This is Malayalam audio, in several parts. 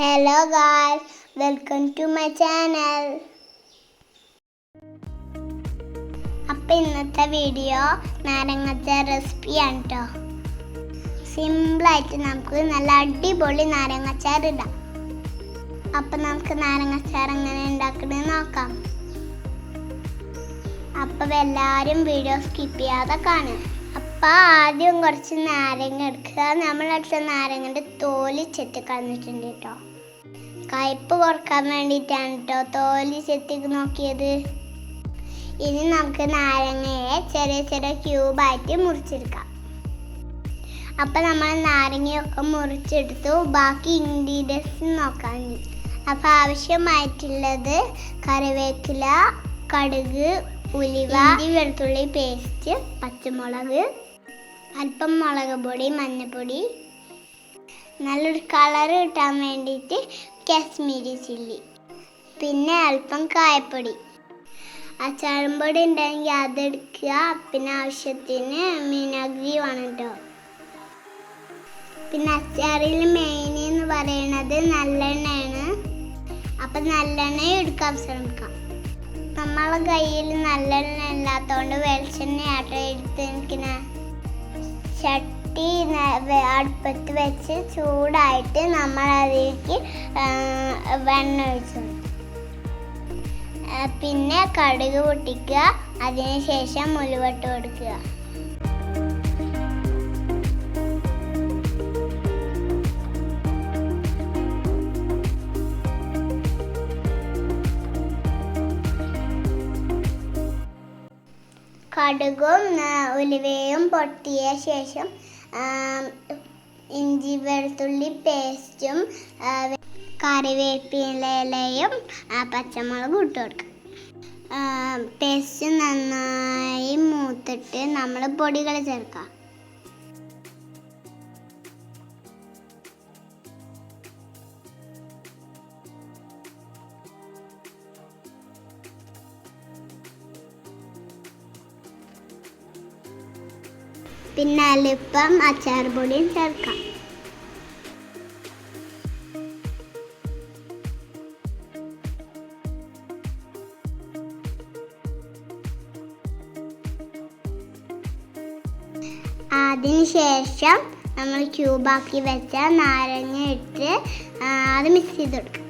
Hello guys welcome to my channel അപ്പം ഇന്നത്തെ വീഡിയോ നാരങ്ങത്തെ റെസിപ്പിയാണ് കേട്ടോ സിമ്പിളായിട്ട് നമുക്ക് നല്ല അടിപൊളി നാരങ്ങച്ചാർ ഇടാം. അപ്പം നമുക്ക് നാരങ്ങച്ചാർ എങ്ങനെ ഉണ്ടാക്കണമെന്ന് നോക്കാം. അപ്പം എല്ലാവരും വീഡിയോ സ്കിപ്പ് ചെയ്യാതെ കാണുക. അപ്പം ആദ്യം കുറച്ച് നാരങ്ങ എടുക്കുക. നമ്മളടുത്ത നാരങ്ങന്റെ തോൽ ചെത്തി കളഞ്ഞിട്ടുണ്ട് കേട്ടോ. കയ്പ്പ് കുറയ്ക്കാൻ വേണ്ടിയിട്ടാണ് കേട്ടോ തോൽ ചെത്തി നോക്കിയത്. ഇനി നമുക്ക് നാരങ്ങയെ ചെറിയ ചെറിയ ക്യൂബായിട്ട് മുറിച്ചെടുക്കാം. അപ്പം നമ്മൾ നാരങ്ങയൊക്കെ മുറിച്ചെടുത്തു. ബാക്കി ഇൻഗ്രീഡിയൻസ് നോക്കാൻ അപ്പം ആവശ്യമായിട്ടുള്ളത് കറിവേപ്പില കടുക് ഉലിവ വെളുത്തുള്ളി പേസ്റ്റ് പച്ചമുളക് അല്പം മുളക് പൊടി മഞ്ഞൾപ്പൊടി നല്ലൊരു കളർ കിട്ടാൻ വേണ്ടിയിട്ട് കാശ്മീരി ചില്ലി പിന്നെ അല്പം കായപ്പൊടി. അച്ചാറും പൊടി ഉണ്ടെങ്കിൽ അതെടുക്കുക പിന്നെ ആവശ്യത്തിന് വിനാഗിരി വേണം കേട്ടോ പിന്നെ അച്ചാറിൽ മെയിൻ എന്ന് പറയുന്നത് നല്ലെണ്ണയാണ്. അപ്പം നല്ലെണ്ണ എടുക്കാൻ ശ്രമിക്കാം. നമ്മളെ കയ്യിൽ നല്ലെണ്ണ ഇല്ലാത്തതുകൊണ്ട് വെളിച്ചെണ്ണ ആട്ടോ എടുത്ത് നിൽക്കുന്ന ചട്ടി വെ- അടുപ്പത്ത് വെച്ച് ചൂടായിട്ട് നമ്മൾ അതിലേക്ക് വെണ്ണ ഒഴിച്ചു പിന്നെ കടുക് പൊട്ടിക്കുക. അതിനുശേഷം മുലുവട്ട് കൊടുക്കുക കടുകും ഉലുവയും പൊട്ടിയ ശേഷം ഇഞ്ചി വെളുത്തുള്ളി പേസ്റ്റും കറിവേപ്പിലയും പച്ചമുളകും ഇട്ട് കൊടുക്കുക പേസ്റ്റ് നന്നായി മൂത്തിട്ട് നമ്മൾ പൊടികൾ ചേർക്കാം. പിന്നെ അല്പം അച്ചാർ പൊടിയും ചേർക്കാം. അതിനുശേഷം നമ്മൾ ക്യൂബാക്കി വെച്ച നാരങ്ങ ഇട്ട് അത് മിക്സ് ചെയ്ത് കൊടുക്കുക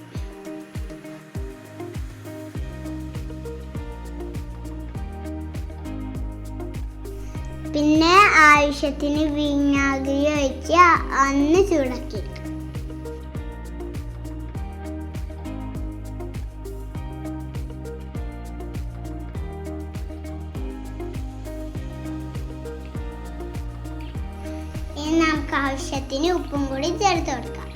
പിന്നെ ആവശ്യത്തിന് വിനാഗിരി ഒഴിച്ച് അന്ന് ചൂടാക്കി നമുക്ക് ആവശ്യത്തിന് ഉപ്പും കൂടി ചേർത്ത് കൊടുക്കാം.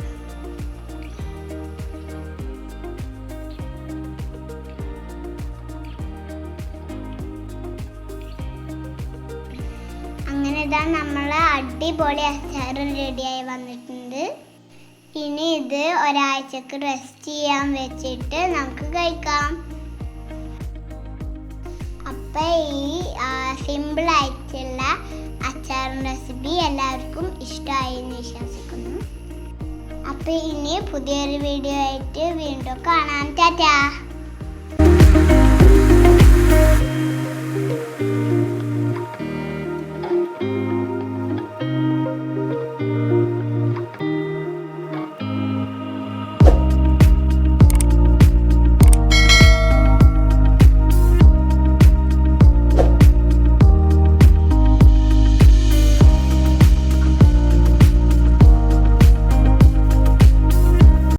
ഇതാ നമ്മളെ അടിപൊളി അച്ചാറും റെഡിയായി വന്നിട്ടുണ്ട്. ഇനി ഇത് ഒരാഴ്ചക്ക് റെസ്റ്റ് ചെയ്യാൻ വെച്ചിട്ട് നമുക്ക് കഴിക്കാം. അപ്പൊ ഈ സിമ്പിൾ ആയിട്ടുള്ള അച്ചാർ റെസിപ്പി എല്ലാവർക്കും ഇഷ്ടമായി എന്ന് വിശ്വസിക്കുന്നു. അപ്പൊ ഇനി പുതിയൊരു വീഡിയോ ആയിട്ട് വീണ്ടും കാണാം. ടാറ്റാ!